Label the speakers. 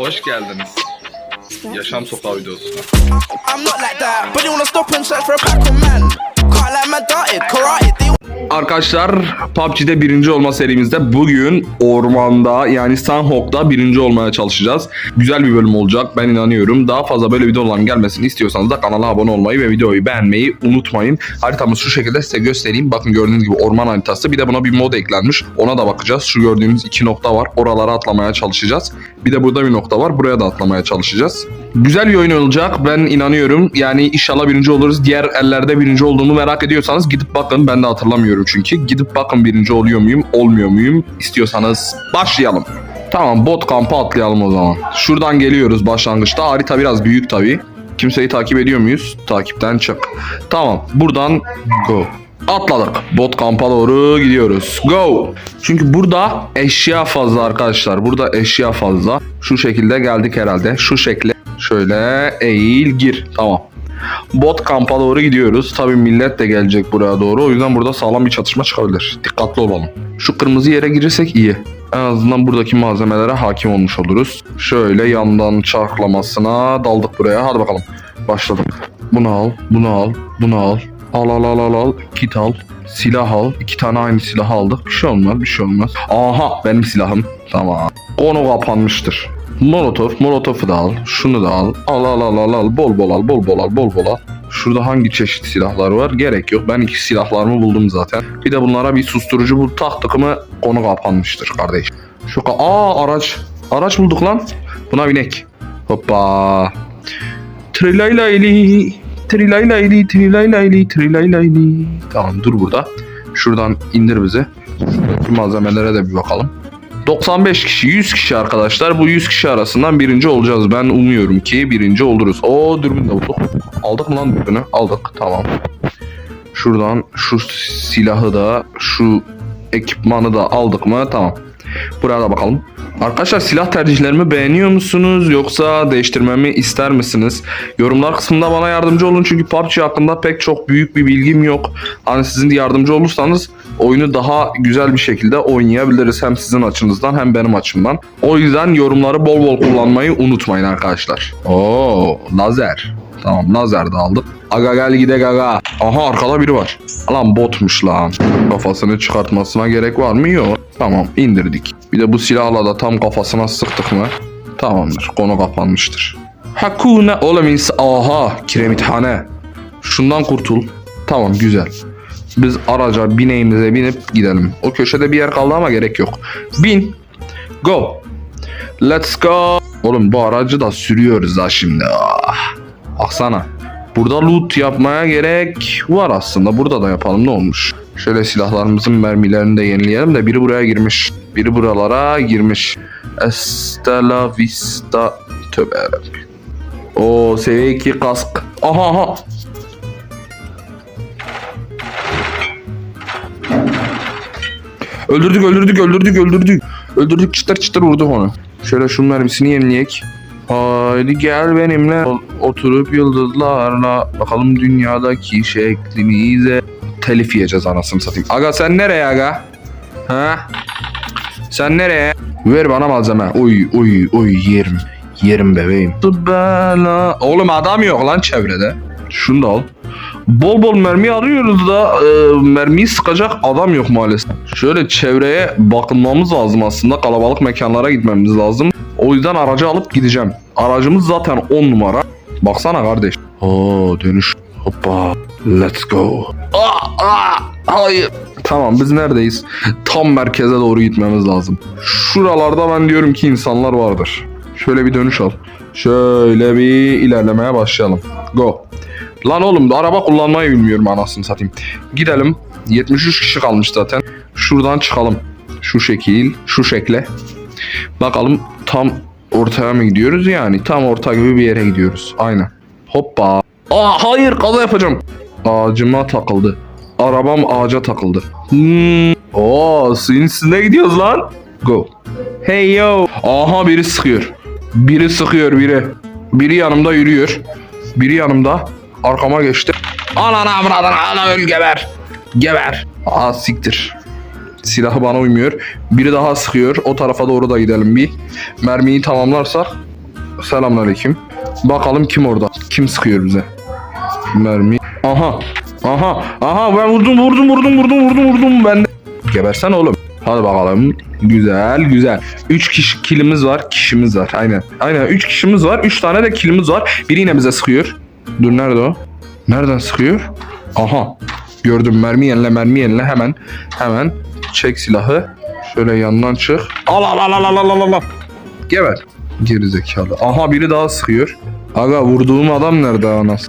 Speaker 1: Hoş geldiniz. Yaşam Sokağı videosuna. Arkadaşlar PUBG'de birinci olma serimizde bugün ormanda yani Sanhok'ta birinci olmaya çalışacağız. Güzel bir bölüm olacak ben inanıyorum. Daha fazla böyle videoların gelmesini istiyorsanız da kanala abone olmayı ve videoyu beğenmeyi unutmayın. Haritamız şu şekilde size göstereyim. Bakın gördüğünüz gibi orman haritası. Bir de buna bir mod eklenmiş. Ona da bakacağız. Şu gördüğünüz iki nokta var. Oralara atlamaya çalışacağız. Bir de burada bir nokta var. Buraya da atlamaya çalışacağız. Güzel bir oyun olacak. Ben inanıyorum. Yani inşallah birinci oluruz. Diğer ellerde birinci olduğumu merak ediyorsanız gidip bakın. Ben de hatırlamıyorum çünkü. Gidip bakın birinci oluyor muyum, olmuyor muyum? İstiyorsanız başlayalım. Tamam bot kampı atlayalım o zaman. Şuradan geliyoruz başlangıçta. Harita biraz büyük tabii. Kimseyi takip ediyor muyuz? Takipten çık. Tamam buradan go. Atladık. Bot kampa doğru gidiyoruz. Go. Çünkü burada eşya fazla arkadaşlar. Burada eşya fazla. Şu şekilde geldik herhalde. Şu şekilde. Şöyle eğil gir. Tamam. Bot kampa doğru gidiyoruz. Tabii millet de gelecek buraya doğru. O yüzden burada sağlam bir çatışma çıkabilir. Dikkatli olalım. Şu kırmızı yere girirsek iyi. En azından buradaki malzemelere hakim olmuş oluruz. Şöyle yandan çarklamasına daldık buraya. Hadi bakalım. Başladık. Bunu al, bunu al, bunu al. Al al al al al. Kit al. Silah al. İki tane aynı silah aldık. Bir şey olmaz, bir şey olmaz. Aha benim silahım. Tamam. Konu kapanmıştır. Molotov, molotofu da al. Şunu da al. Al al al al al. Bol bol al, bol bol al, bol bol al. Şurada hangi çeşit silahlar var? Gerek yok. Ben iki silahlarımı buldum zaten. Bir de bunlara bir susturucu bul taktık mı konu kapanmıştır kardeş. Şu ka- Aa araç. Araç bulduk lan. Buna binek. Hoppa. Trilaylayli. Trilaylayli, trilaylayli, trilaylayli. Tamam dur burada. Şuradan indir bizi. Şuradaki malzemelere de bir bakalım. 95 kişi, 100 kişi arkadaşlar. Bu 100 kişi arasından birinci olacağız. Ben umuyorum ki birinci oluruz. O dürbün de bulduk. Aldık mı lan dürbünü? Aldık. Tamam. Şuradan şu silahı da, şu ekipmanı da aldık mı? Tamam. Buraya da bakalım. Arkadaşlar silah tercihlerimi beğeniyor musunuz yoksa değiştirmemi ister misiniz? Yorumlar kısmında bana yardımcı olun çünkü PUBG hakkında pek çok büyük bir bilgim yok. Hani sizin de yardımcı olursanız oyunu daha güzel bir şekilde oynayabiliriz hem sizin açınızdan hem benim açımdan. O yüzden yorumları bol bol kullanmayı unutmayın arkadaşlar. Oo, lazer. Tamam lazer de aldık. Aga gel gide gaga. Aha arkada biri var. Lan botmuş lan. Kafasını çıkartmasına gerek var mı? Yok. Tamam indirdik. Bir de bu silahla da tam kafasına sıktık mı? Tamamdır. Konu kapanmıştır. Hakuna oğlum ins aha kiremithane. Şundan kurtul. Tamam güzel. Biz araca bineğimize binip gidelim. O köşede bir yer kaldı ama gerek yok. Bin. Go. Let's go. Oğlum bu aracı da sürüyoruz ha şimdi. Ah. Baksana. Burada loot yapmaya gerek var aslında. Burada da yapalım ne olmuş. Şöyle silahlarımızın mermilerini de yenileyelim de biri buraya girmiş. Biri buralara girmiş. Estela Vista. Tövbe. O seviye 2 kask. Aha aha. Öldürdük öldürdük öldürdük öldürdük. Öldürdük çıtır çıtır vurduk onu. Şöyle şunun mermisini yenileyek. Haydi gel benimle oturup yıldızlarla bakalım dünyadaki şeklimize telif yiyeceğiz anasını satayım. Aga sen nereye aga? Ha? Sen nereye? Ver bana malzeme. Oy oy oy yerim. Yerim bebeğim. Bela. Oğlum adam yok lan çevrede. Şunu da al. Bol bol mermi arıyoruz da e, mermiyi sıkacak adam yok maalesef. Şöyle çevreye bakınmamız lazım aslında. Kalabalık mekanlara gitmemiz lazım. O yüzden aracı alıp gideceğim. Aracımız zaten 10 numara. Baksana kardeş. Oo dönüş. Hoppa. Let's go. Aa, aa, hayır. Tamam biz neredeyiz? Tam merkeze doğru gitmemiz lazım. Şuralarda ben diyorum ki insanlar vardır. Şöyle bir dönüş al. Şöyle bir ilerlemeye başlayalım. Go. Lan oğlum araba kullanmayı bilmiyorum anasını satayım. Gidelim. 73 kişi kalmış zaten. Şuradan çıkalım. Şu şekil, şu şekle. Bakalım tam ortaya mı gidiyoruz yani? Tam orta gibi bir yere gidiyoruz. Aynen. Hoppa. Aa hayır kaza yapacağım. Ağacıma takıldı. Arabam ağaca takıldı. Hmm. Oo suyun üstünde gidiyoruz lan. Go. Hey yo. Aha biri sıkıyor. Biri sıkıyor biri. Biri yanımda yürüyor. Biri yanımda. Arkama geçti. Anana avradına ana öl geber. Geber. Aa siktir. Silahı bana uymuyor. Biri daha sıkıyor. O tarafa doğru da gidelim bir. Mermiyi tamamlarsak Selamünaleyküm. Bakalım kim orada? Kim sıkıyor bize? Mermi. Aha. Aha. Aha ben vurdum vurdum vurdum vurdum vurdum vurdum ben de. Gebersen oğlum. Hadi bakalım. Güzel güzel. 3 kişi kilimiz var. Kişimiz var. Aynen. Aynen 3 kişimiz var. 3 tane de kilimiz var. Biri yine bize sıkıyor. Dur nerede o? Nereden sıkıyor? Aha. Gördüm mermi yenile mermi yenile hemen hemen çek silahı. Şöyle yandan çık. Al al al al al al al al. Geber. Geri zekalı. Aha biri daha sıkıyor. Aga vurduğum adam nerede anas?